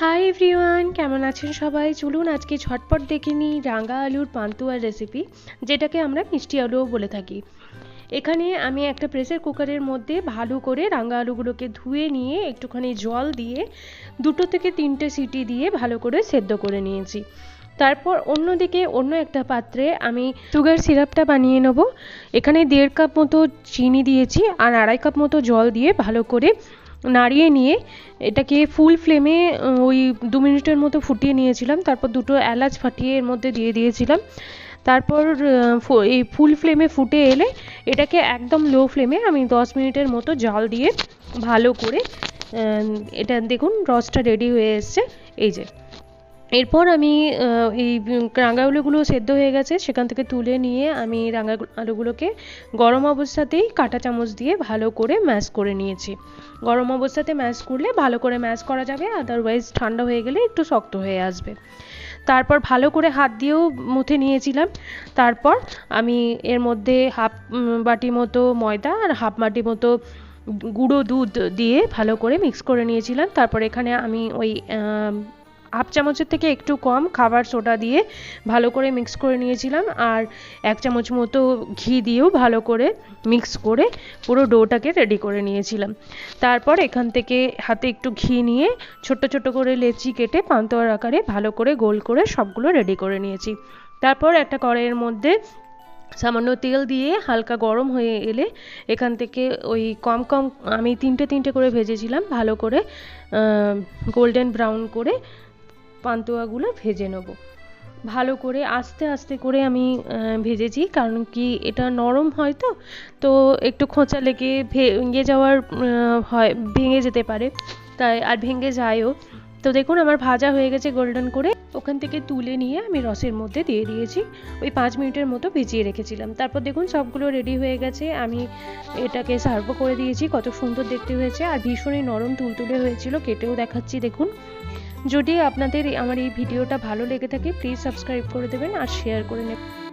Hi everyone কেমন আছেন সবাই? চলুন আজকে ঝটপট দেখে নিই রাঙা আলুর পান্তুয়ার রেসিপি যেটাকে আমরা মিষ্টি আলুও বলে থাকি। এখানে আমি একটা প্রেসার কুকারের মধ্যে ভালো করে রাঙা আলুগুলোকে ধুয়ে নিয়ে একটুখানি জল দিয়ে দুটো থেকে তিনটে সিটি দিয়ে ভালো করে সেদ্ধ করে নিয়েছি। তারপর অন্যদিকে অন্য একটা পাত্রে আমি সুগার সিরাপটা বানিয়ে নেব। এখানে দেড় কাপ মতো চিনি দিয়েছি আর আড়াই কাপ মতো জল দিয়ে ভালো করে নাড়িয়ে নিয়ে এটাকে ফুল ফ্লেমে ওই দু মিনিটের মতো ফুটিয়ে নিয়েছিলাম। তারপর দুটো এলাচ ফাটিয়ে এর মধ্যে দিয়ে দিয়েছিলাম। তারপর এই ফুল ফ্লেমে ফুটে এলে এটাকে একদম লো ফ্লেমে আমি দশ মিনিটের মতো জাল দিয়ে ভালো করে এটা দেখুন, রসটা রেডি হয়ে এসছে। এই যে। এরপর আমি এই রাঙা আলুগুলো সেদ্ধ হয়ে গেছে, সেখান থেকে তুলে নিয়ে আমি রাঙা আলুগুলোকে গরম অবস্থাতেই কাঁটা চামচ দিয়ে ভালো করে ম্যাশ করে নিয়েছি। গরম অবস্থাতে ম্যাশ করলে ভালো করে ম্যাশ করা যাবে আদারওয়াইজ ঠান্ডা হয়ে গেলে একটু শক্ত হয়ে আসবে। তারপর ভালো করে হাত দিয়েও মুথে নিয়েছিলাম। তারপর আমি এর মধ্যে হাফ বাটি মতো ময়দা আর হাফ বাটি মতো গুঁড়ো দুধ দিয়ে ভালো করে মিক্স করে নিয়েছিলাম। তারপর এখানে আমি ওই হাফ চামচের থেকে একটু কম খাবার সোডা দিয়ে ভালো করে মিক্স করে নিয়েছিলাম আর এক চামচ মতো ঘি দিয়েও ভালো করে মিক্স করে পুরো ডোটাকে রেডি করে নিয়েছিলাম। তারপর এখান থেকে হাতে একটু ঘি নিয়ে ছোট্ট ছোট্ট করে লেচি কেটে পান্তোয়ার আকারে ভালো করে গোল করে সবগুলো রেডি করে নিয়েছি। তারপর একটা কড়াইয়ের মধ্যে সামান্য তেল দিয়ে হালকা গরম হয়ে এলে এখান থেকে ওই কম কম আমি তিনটে তিনটে করে ভেজেছিলাম ভালো করে গোল্ডেন ব্রাউন করে পান্তুয়াগুলো ভেজে নেব। ভালো করে আস্তে আস্তে করে আমি ভেজেছি, কারণ কি এটা নরম হয় তো তো একটু খোঁচা লেগে ভেঙে যাওয়ার হয়, ভেঙে যেতে পারে। তাই, আর ভেঙে যায়ও। তো দেখুন, আমার ভাজা হয়ে গেছে গোল্ডেন করে। ওখান থেকে তুলে নিয়ে আমি রসের মধ্যে দিয়ে দিয়েছি। ওই পাঁচ মিনিটের মতো ভিজিয়ে রেখেছিলাম। তারপর দেখুন, সবগুলো রেডি হয়ে গেছে। আমি এটাকে সার্ভও করে দিয়েছি। কত সুন্দর দেখতে হয়েছে। আর ভীষণই নরম তুলতুলে হয়েছিল। কেটেও দেখাচ্ছি, দেখুন। যদি আপনাদের আমার এই ভিডিওটা ভালো লেগে থাকে প্লিজ সাবস্ক্রাইব করে দেবেন আর শেয়ার করে নেবেন।